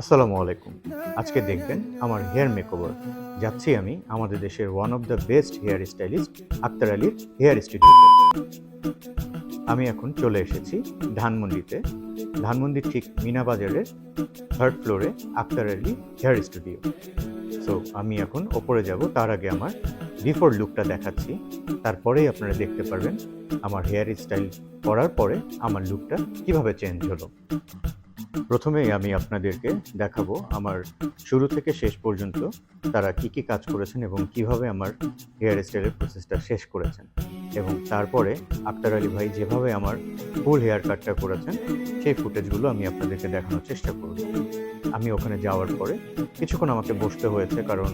আসসালামু আলাইকুম। আজকে দেখবেন আমার হেয়ার মেকওভার। যাচ্ছি আমি আমাদের দেশের one of the best hair stylist Akhtar আলীর হেয়ার স্টুডিওতে আমি এখন চলে এসেছি ধানমন্ডিতে। ধানমন্ডির ঠিক মিনা বাজারের থার্ড ফ্লোরে Akhtar Ali hair studio so আমি এখন ওপরে যাব, তার আগে আমার বিফোর লুকটা দেখাচ্ছি। তারপরেই আপনারা দেখতে পারবেন আমার হেয়ার স্টাইল করার পরে আমার লুকটা কীভাবে চেঞ্জ হলো। প্রথমেই আমি আপনাদেরকে দেখাবো আমার শুরু থেকে শেষ পর্যন্ত তারা কি কি কাজ করেছেন এবং কীভাবে আমার হেয়ার স্টাইলের প্রসেসটা শেষ করেছেন। এবং তারপরে আক্তার আলী ভাই যেভাবে আমার ফুল হেয়ার কাটটা করেছেন, সেই ফুটেজগুলো আমি আপনাদেরকে দেখানোর চেষ্টা করব। আমি ওখানে যাওয়ার পরে কিছুক্ষণ আমাকে বসতে হয়েছে কারণ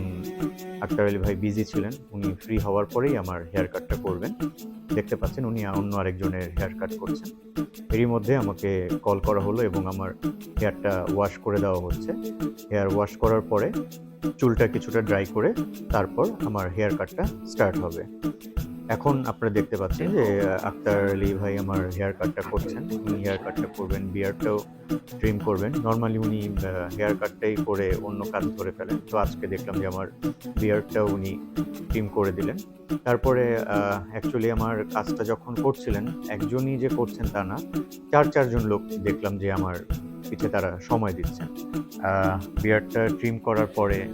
আক্তার আলী ভাই বিজি ছিলেন, উনি ফ্রি হওয়ার পরেই আমার হেয়ার কাটটা করবেন। দেখতে পাচ্ছেন উনি অন্য আরেকজনের হেয়ার কাট করছেন। এরই মধ্যে আমাকে কল করা হলো এবং আমার হেয়ারটা ওয়াশ করে দেওয়া হচ্ছে। হেয়ার ওয়াশ করার পরে চুলটা কিছুটা ড্রাই করে তারপর আমার হেয়ার কাটটা স্টার্ট হবে। এখন আপনারা দেখতে পাচ্ছেন যে আক্তার আলী ভাই আমার হেয়ার কাটটা করছেন। উনি হেয়ার কাটটা করবেন বিয়ারটাও ট্রিম করবেন। নর্মালি উনি হেয়ার কাটটাই করে অন্য কাজ ধরে ফেলেন। তো আজকে দেখলাম যে আমার বিয়ারটাও উনি ট্রিম করে দিলেন। তারপরে অ্যাকচুয়ালি আমার কাজটা যখন করছিলেন, একজনই যে করছেন তা না, চার, চারজন লোক দেখলাম যে আমার পিছে তারা সময় দিচ্ছেন বিয়ারটা ট্রিম করার পরে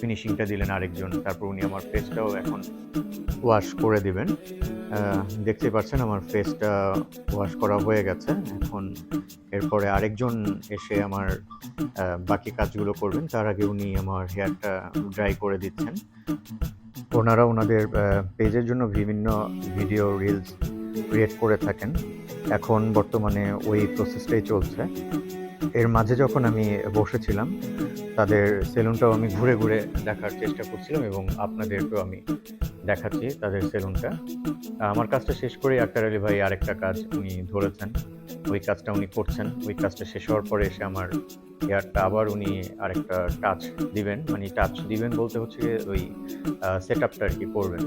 ফিনিশিংটা দিলেন আরেকজন তারপর উনি আমার ফেসটাও এখন ওয়াশ করে দিবেন। আহ, দেখতেই পাচ্ছেন আমার ফেসটা ওয়াশ করা হয়ে গেছে। এখন এরপরে আরেকজন এসে আমার বাকি কাজগুলো করবেন। তার আগে উনি আমার হেয়ারটা ড্রাই করে দিচ্ছেন। ওনারা ওনাদের পেজের জন্য বিভিন্ন ভিডিও রিলস ক্রিয়েট করে থাকেন। এখন বর্তমানে ওই প্রসেসটাই চলছে। এর মাঝে যখন আমি বসেছিলাম, তাদের সেলুনটাও আমি ঘুরে ঘুরে দেখার চেষ্টা করছিলাম এবং আপনাদেরকেও আমি দেখাচ্ছি তাদের সেলুনটা। আমার কাজটা শেষ করে আক্তার আলী ভাই আরেকটা কাজ উনি ধরেছেন। ওই কাজটা উনি করছেন। ওই কাজটা শেষ হওয়ার পরে এসে আমার হেয়ারটা আবার উনি আরেকটা টাচ দিবেন। মানে টাচ দিবেন বলতে হচ্ছে ওই সেট আপটা আর কি করবেন।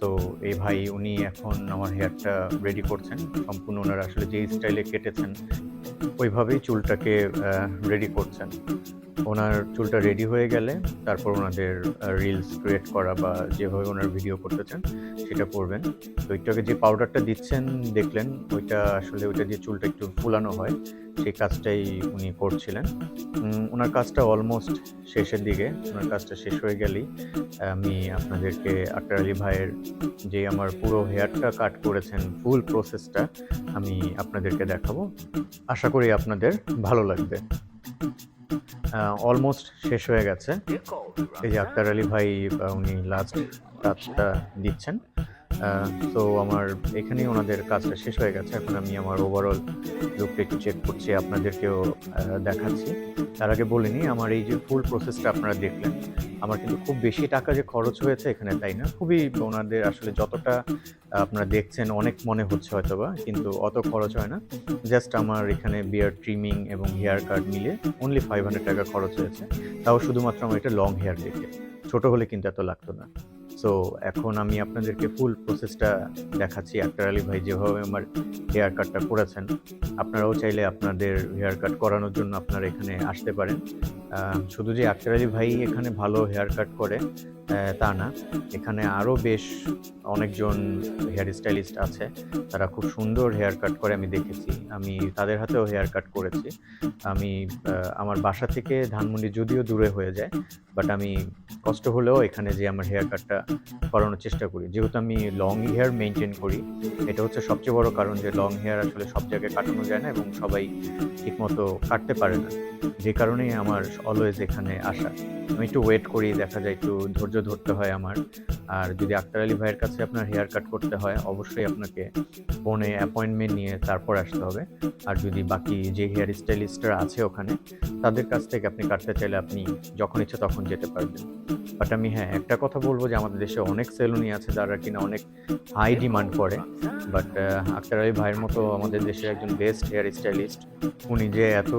সো এই ভাই উনি এখন আমার হেয়ারটা রেডি করছেন। সম্পূর্ণ ওনারা আসলে যে স্টাইলে কেটেছেন ওইভাবেই চুলটাকে রেডি করছেন। ওনার চুলটা রেডি হয়ে গেলে তারপর ওনাদের রিলস ক্রিয়েট করা বা যেভাবে ওনার ভিডিও করতে চান সেটা করবেন। তো ওইটাকে যে পাউডারটা দিচ্ছেন, দেখলেন, ওইটা আসলে ওইটা দিয়ে চুলটা একটু ফুলানো হয়, সেই কাজটাই উনি করছিলেন। ওনার কাজটা অলমোস্ট শেষের দিকে, ওনার কাজটা শেষ হয়ে গেলেই আমি আপনাদেরকে আক্তার আলী ভাইয়ের যে আমার পুরো হেয়ারটা কাট করেছেন ফুল প্রসেসটা আমি আপনাদেরকে দেখাবো। আশা করি আপনাদের ভালো লাগবে। অলমোস্ট শেষ হয়ে গেছে। এই যে আক্তার আলী ভাই উনি লাস্ট টাচটা দিচ্ছেন। তো আমার এখানেই ওনাদের কাজটা শেষ হয়ে গেছে। এখন আমি আমার ওভারঅল লুকটা একটু চেক করছি, আপনাদেরকেও দেখাচ্ছি। তার আগে বলিনি আমার এই যে ফুল প্রসেসটা আপনারা দেখলেন, আমার কিন্তু খুব বেশি টাকা যে খরচ হয়েছে এখানে তাই না? খুবই ওনাদের আসলে যতটা আপনারা দেখছেন, অনেক মনে হচ্ছে হয়তোবা, কিন্তু অত খরচ হয় না। জাস্ট আমার এখানে বিয়ার ট্রিমিং এবং হেয়ার কাট মিলে অনলি ফাইভ হান্ড্রেড টাকা খরচ হয়েছে। তাও শুধুমাত্র আমার এটা লং হেয়ার দেখে। ছোট হলে কিন্তু এত লাগতো না। সো এখন আমি আপনাদেরকে ফুল প্রসেসটা দেখাচ্ছি। আক্তার আলী ভাই যেভাবে আমার হেয়ার কাটটা করেছেন, আপনারাও চাইলে আপনাদের হেয়ার কাট করানোর জন্য আপনারা এখানে আসতে পারেন। শুধু যে আক্তার আলী ভাই এখানে ভালো হেয়ার কাট করে তা না। এখানে আরও বেশ অনেকজন হেয়ার স্টাইলিস্ট আছে। তারা খুব সুন্দর হেয়ার কাট করে আমি দেখেছি। আমি তাদের হাতেও হেয়ার কাট করেছি। আমি আমার বাসা থেকে ধানমন্ডি যদিও দূরে হয়ে যায়, বাট আমি কষ্ট হলেও এখানে যে আমার হেয়ার কাটটা করানোর চেষ্টা করি। যেহেতু আমি লং হেয়ার মেনটেন করি, এটা হচ্ছে সবচেয়ে বড় কারণ যে লং হেয়ার আসলে সব জায়গায় কাটানো যায় না এবং সবাই ঠিকমতো কাটতে পারে না। যে কারণেই আমার অলওয়েজ এখানে আসা। আমি একটু ওয়েট করি, দেখা যায় একটু ধৈর্য ধরতে হয় আমার। আর যদি আক্তার আলী ভাইয়ের কাছে আপনার হেয়ার কাট করতে হয়, অবশ্যই আপনাকে ফোনে অ্যাপয়েন্টমেন্ট নিয়ে তারপর আসতে হবে। আর যদি বাকি যে হেয়ার স্টাইলিস্টরা আছে ওখানে, তাদের কাছ থেকে আপনি কাটতে চাইলে আপনি যখন ইচ্ছে তখন যেতে পারবেন। বাট আমি হ্যাঁ একটা কথা বলব যে আমাদের দেশে অনেক সেলুনই আছে যারা কিনা অনেক হাই ডিমান্ড করে। বাট আক্তার আলী ভাইয়ের মতো আমাদের দেশের একজন বেস্ট হেয়ার স্টাইলিস্ট উনি যে এত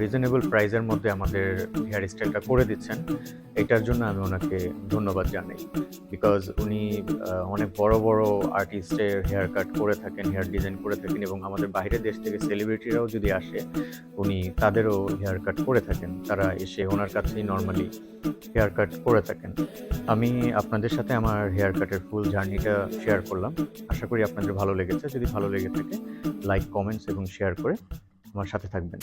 রিজনেবল প্রাইসের মধ্যে আমাদের হেয়ার স্টাইলটা করে দিচ্ছেন দিয়েছেন এটার জন্য আমি ওনাকে ধন্যবাদ জানাই। বিকজ উনি অনেক বড় বড় আর্টিস্টের হেয়ার কাট করে থাকেন হেয়ার ডিজাইন করে থাকেন এবং আমাদের বাইরের দেশ থেকে সেলিব্রিটিরাও যদি আসে, উনি তাদেরও হেয়ার কাট করে থাকেন। তারা এসে ওনার কাছেই নর্মালি হেয়ার কাট করে থাকেন। আমি আপনাদের সাথে আমার হেয়ার কাটের ফুল জার্নিটা শেয়ার করলাম। আশা করি আপনাদের ভালো লেগেছে। যদি ভালো লেগে থাকে লাইক কমেন্টস এবং শেয়ার করে আমার সাথে থাকবেন।